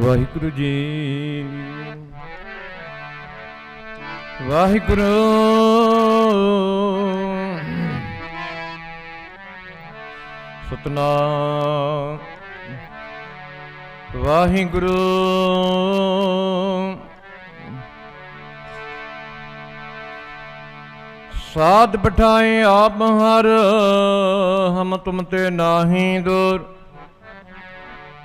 ਵਾਹਿਗੁਰੂ ਜੀ। ਵਾਹਿਗੁਰੂ। ਸਤਨਾਮ। ਵਾਹਿਗੁਰੂ। ਸਾਧ ਬਿਠਾਏ ਆਪ ਹਰ ਹਮ ਤੁਮ ਤੇ ਨਾਹੀ ਦੂਰ।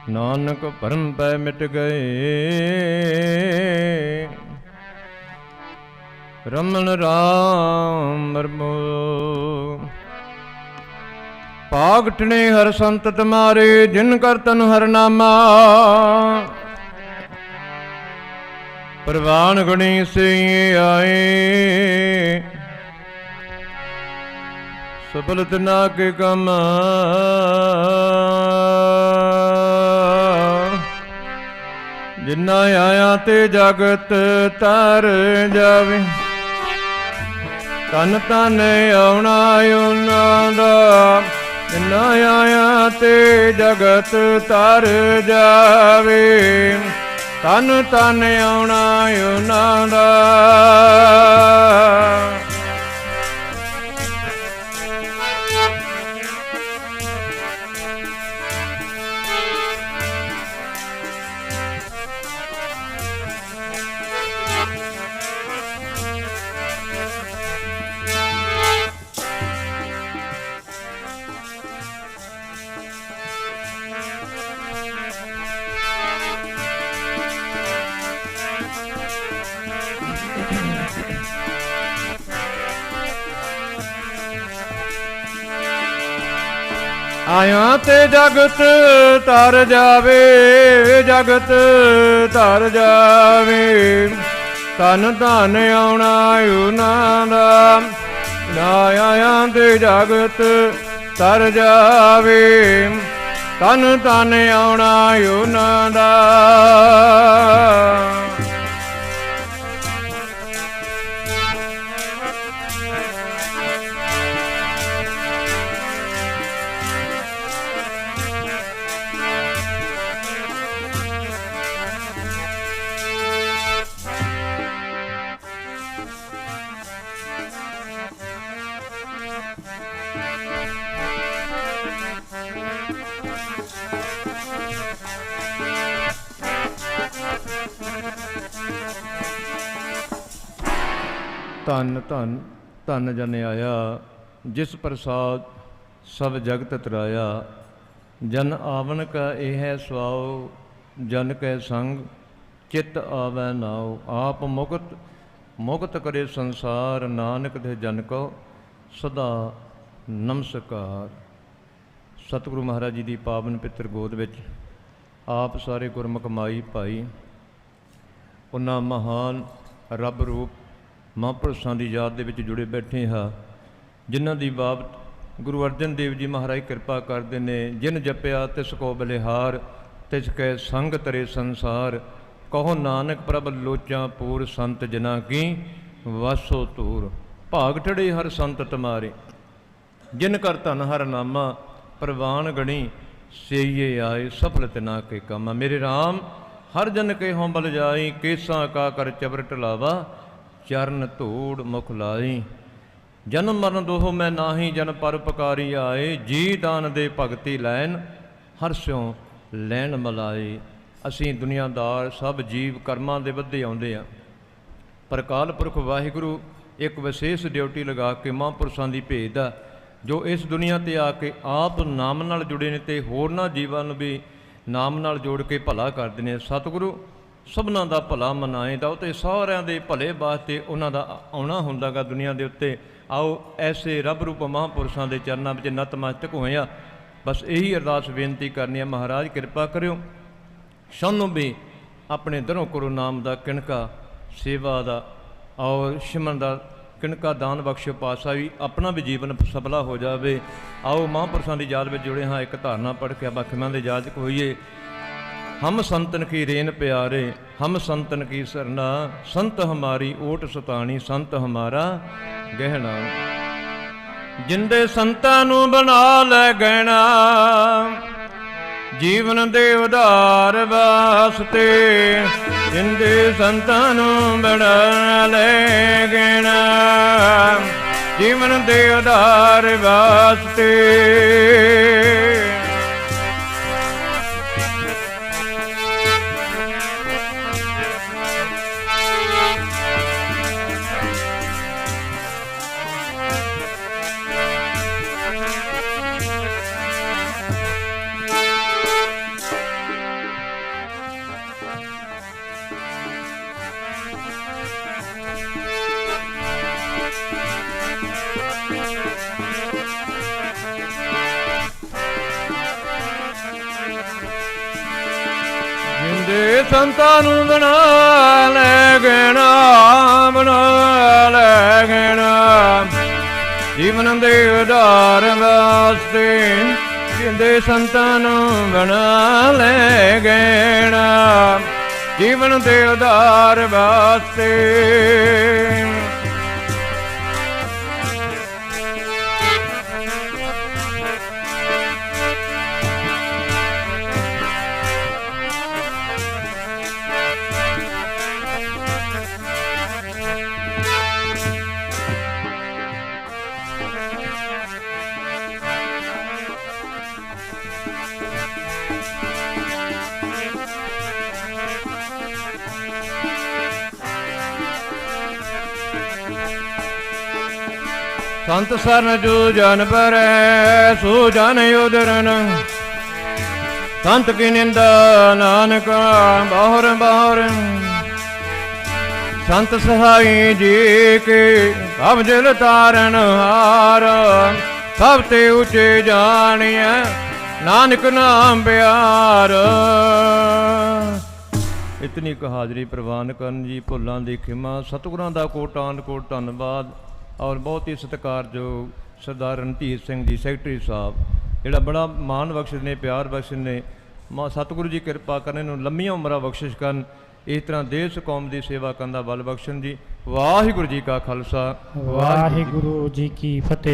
ਨਾਨਕ ਭਰਮ ਪੈ ਮਿਟ ਗਏ। ਰਮਨ ਰਾਮ ਰਮੋ ਪਾਗਟਨੇ ਹਰ ਸੰਤ ਤੁਮਾਰੇ, ਜਿਨ ਕਰ ਤਨ ਹਰ ਨਾਮਾ। ਪ੍ਰਵਾਨ ਗੁਣੀ ਸੇ ਆਏ। ਸਫਲ ਤਨਾ ਕੇ ਕਮ ਜਿੰਨਾ ਆਇਆ ਤੇ ਜਗਤ ਤਰ ਜਾਵੇ। ਤਨ ਤਨ ਆਉਣਾ ਉਹਨਾਂ ਦਾ। ਜਿਨਾ ਆਇਆ ਤੇ ਜਗਤ ਤਰ ਜਾਵੇ। ਤਨ ਤਨ ਆਉਣਾ ਉਹਨਾਂ ਦਾ। ਆਇਆ ਤੇ ਜਗਤ ਤਰ ਜਾਵੇ, ਜਗਤ ਤਰ ਜਾਵੇ। ਤਨ ਧਨ ਆਉਣਾ ਉਹਨਾਂ ਦਾ, ਨਾ ਆਇਆ ਤੇ ਜਗਤ ਤਰ ਜਾਵੇ। ਤਨ ਧਨ ਆਉਣਾ ਉਹਨਾਂ ਦਾ। ਧੰਨ ਧੰਨ ਧੰਨ ਜਨ ਆਇਆ, ਜਿਸ ਪ੍ਰਸਾਦ ਸਭ ਜਗਤ ਤਰਾਇਆ। ਜਨ ਆਵਨ ਕਾ ਇਹ ਹੈ ਸੁਆਉ, ਜਨ ਕੈ ਸੰਗ ਚਿਤ ਆਵੈ ਨਾਉ। ਆਪ ਮੁਕਤ ਮੁਕਤ ਕਰੇ ਸੰਸਾਰ, ਨਾਨਕ ਦੇ ਜਨ ਕੋ ਸਦਾ ਨਮਸਕਾਰ। ਸਤਿਗੁਰੂ ਮਹਾਰਾਜ ਜੀ ਦੀ ਪਾਵਨ ਪਿੱਤਰ ਗੋਦ ਵਿੱਚ ਆਪ ਸਾਰੇ ਗੁਰਮੁਖ ਮਾਈ ਭਾਈ, ਉਹਨਾਂ ਮਹਾਨ ਰੱਬ ਰੂਪ ਮਹਾਂਪੁਰਸ਼ਾਂ ਦੀ ਯਾਦ ਦੇ ਵਿੱਚ ਜੁੜੇ ਬੈਠੇ ਹਾਂ, ਜਿਨ੍ਹਾਂ ਦੀ ਬਾਬਤ ਗੁਰੂ ਅਰਜਨ ਦੇਵ ਜੀ ਮਹਾਰਾਜ ਕਿਰਪਾ ਕਰਦੇ ਨੇ, ਜਿਨ ਜਪਿਆ ਤਿਸ ਕੋ ਬਲਿਹਾਰ, ਤਿਸ ਕੈ ਸੰਗ ਤਰੇ ਸੰਸਾਰ, ਕਹੋ ਨਾਨਕ ਪ੍ਰਭ ਲੋਚਾਂ ਪੂਰ ਸੰਤ ਜਨਾ ਕੀ, ਵਾਸੋ ਤੂਰ ਭਾਗ ਠੜੇ ਹਰ ਸੰਤ ਤੁਮਾਰੇ, ਜਿਨ ਕਰ ਧਨ ਹਰ ਨਾਮਾ, ਪ੍ਰਵਾਨ ਗਣੀ, ਸੇਈਏ ਆਏ ਸਫਲ ਤਿਨਾ ਕੇ ਕੰਮ। ਮੇਰੇ RAM ਹਰ ਜਨ ਕੇ ਹੋਂ ਬਲ ਜਾਈ, ਕੇਸਾਂ ਕਾ ਕਰ ਚਬਰ ਟਲਾਵਾ ਚਰਨ ਧੂੜ ਮੁਖ ਲਾਈ। ਜਨਮ ਮਰਨ ਦੋਹ ਮੈਂ ਨਾਹੀ, ਜਨ ਪਰ ਉਪਕਾਰੀ ਆਏ। ਜੀ ਦਾਨ ਦੇ ਭਗਤੀ ਲੈਨ ਹਰ ਸਿਉ ਲੈਣ ਮਲਾਈ ਅਸੀਂ ਦੁਨੀਆਦਾਰ ਸਭ ਜੀਵ ਕਰਮਾਂ ਦੇ ਵੱਧੇ ਆਉਂਦੇ ਆ। ਪਰ ਕਾਲ ਪੁਰਖ ਵਾਹਿਗੁਰੂ, ਇੱਕ ਵਿਸ਼ੇਸ਼ ਡਿਊਟੀ ਲਗਾ ਕੇ ਮਹਾਂਪੁਰਸ਼ਾਂ ਦੀ ਭੇਜਦਾ ਜੋ ਇਸ ਦੁਨੀਆ ਤੇ ਆ ਕੇ ਆਪ ਨਾਮ ਨਾਲ ਜੁੜੇ ਨੇ ਤੇ ਹੋਰਨਾਂ ਜੀਵਾਂ ਨੂੰ ਵੀ ਨਾਮ ਨਾਲ ਜੋੜ ਕੇ ਭਲਾ ਕਰਦੇ ਨੇ ਸਤਿਗੁਰੂ ਸਭਨਾਂ ਦਾ ਭਲਾ ਮਨਾਏਦਾ ਉਹ ਤੇ ਸਾਰਿਆਂ ਦੇ ਭਲੇ ਵਾਸਤੇ ਉਹਨਾਂ ਦਾ ਆਉਣਾ ਹੁੰਦਾਗਾ ਦੁਨੀਆ ਦੇ ਉੱਤੇ। ਆਓ, ਐਸੇ ਰੱਬ ਰੂਪ ਮਹਾਂਪੁਰਸ਼ਾਂ ਦੇ ਚਰਨਾਂ ਵਿੱਚ ਨਤਮਸਤਕ ਹੋਏ ਆ ਬਸ ਇਹੀ ਅਰਦਾਸ ਬੇਨਤੀ ਕਰਨੀ ਹੈ, ਮਹਾਰਾਜ ਕਿਰਪਾ ਕਰਿਓ। ਸਾਨੂੰ ਵੀ ਆਪਣੇ ਦਰੋਂ ਕਰੋ ਨਾਮ ਦਾ ਕਿਣਕਾ ਸੇਵਾ ਦਾ ਔਰ ਸ਼ਿਮਨ ਦਾ ਕਿਣਕਾ ਦਾਨ ਬਖਸ਼ਿਓ ਪਾਸਾ ਵੀ ਆਪਣਾ ਵੀ ਜੀਵਨ ਸਫਲਾ ਹੋ ਜਾਵੇ। ਆਓ, ਮਹਾਂਪੁਰਸ਼ਾਂ ਦੀ ਯਾਦ ਵਿੱਚ ਜੁੜੇ ਹਾਂ, ਇੱਕ ਧਾਰਨਾ ਪੜ੍ਹ ਕੇ ਬਖਸ਼ਮਾਂ ਦੇ ਯਾਦ ਹੋਈਏ। ਹਮ ਸੰਤਨ ਕੀ ਰੇਨ ਪਿਆਰੇ, ਹਮ ਸੰਤਨ ਕੀ ਸਰਨਾ, ਸੰਤ ਹਮਾਰੀ ਓਟ ਸਤਾਣੀ, ਸੰਤ ਹਮਾਰਾ ਗਹਿਣਾ। ਜਿੰਦੇ ਸੰਤਾਂ ਨੂੰ ਬਣਾ ਲੈ ਗਹਿਣਾ, ਜੀਵਨ ਦੇ ਉਧਾਰ ਵਾਸਤੇ, ਜਿੰਦੇ ਸੰਤਾਂ ਨੂੰ ਬਣਾ ਲੈ ਗਹਿਣਾ, ਜੀਵਨ ਦੇ ਉਧਾਰ ਵਾਸਤੇ। ਜਿੰਦੇ ਸੰਤਾਂ ਨੂੰ ਬਣਾ ਲੈ ਗਣਾ ਬਣਾ ਲੈ ਗਣਾ ਜੀਵਨ ਦੇ ਉਧਾਰ ਵਾਸਤੇ ਜਿੰਦੇ ਸੰਤਾਂ ਨੂੰ ਬਣਾ ਲੈ ਗਣਾ ਜੀਵਨ ਦੇ ਉਧਾਰ ਵਾਸਤੇ ਸੰਤ ਸਰਨ ਜੋ ਜਨ ਪਰੈ ਸੋ ਜਨ ਉਦਰਨ। ਸੰਤ ਕੀ ਨਿੰਦਾ ਨਾਨਕ, ਬਾਹਰ ਬਾਹਰ। ਸੰਤ ਸਹਾਈ ਜੀ ਕੇ ਭਵ ਜਲ ਤਾਰਨ ਹਾਰ। ਸਭ ਤੇ ਉਚੇ ਜਾਣੀਐ, ਨਾਨਕ ਨਾਮ ਪਿਆਰ। ਇਤਨੀ ਕੁ ਹਾਜ਼ਰੀ ਪ੍ਰਵਾਨ ਕਰਨ ਜੀ ਭੁੱਲਾਂ ਦੀ ਖਿਮਾ। ਸਤਿਗੁਰਾਂ ਦਾ ਕੋਟਾਨ ਕੋਟ ਧੰਨਵਾਦ। ਔਰ ਬਹੁਤ ਹੀ ਸਤਿਕਾਰਯੋਗ ਸਰਦਾਰ ਰਣਧੀਰ ਸਿੰਘ ਜੀ, ਸੈਕਟਰੀ ਸਾਹਿਬ, ਜਿਹੜਾ ਬੜਾ ਮਾਣ ਬਖਸ਼ ਨੇ, ਪਿਆਰ ਬਖਸ਼ ਨੇ, ਮਾ ਸਤਿਗੁਰੂ ਜੀ ਕਿਰਪਾ ਕਰਨ ਨੂੰ ਲੰਮੀਆਂ ਉਮਰਾਂ ਬਖਸ਼ਿਸ਼ ਕਰਨ, ਇਸ ਤਰ੍ਹਾਂ ਦੇਸ਼ ਕੌਮ ਦੀ ਸੇਵਾ ਕਰਨ ਦਾ ਬਲ ਬਖਸ਼ਣ ਜੀ। ਵਾਹਿਗੁਰੂ ਜੀ ਕਾ ਖਾਲਸਾ। ਵਾਹਿਗੁਰੂ ਜੀ ਕੀ ਫਤਿਹ।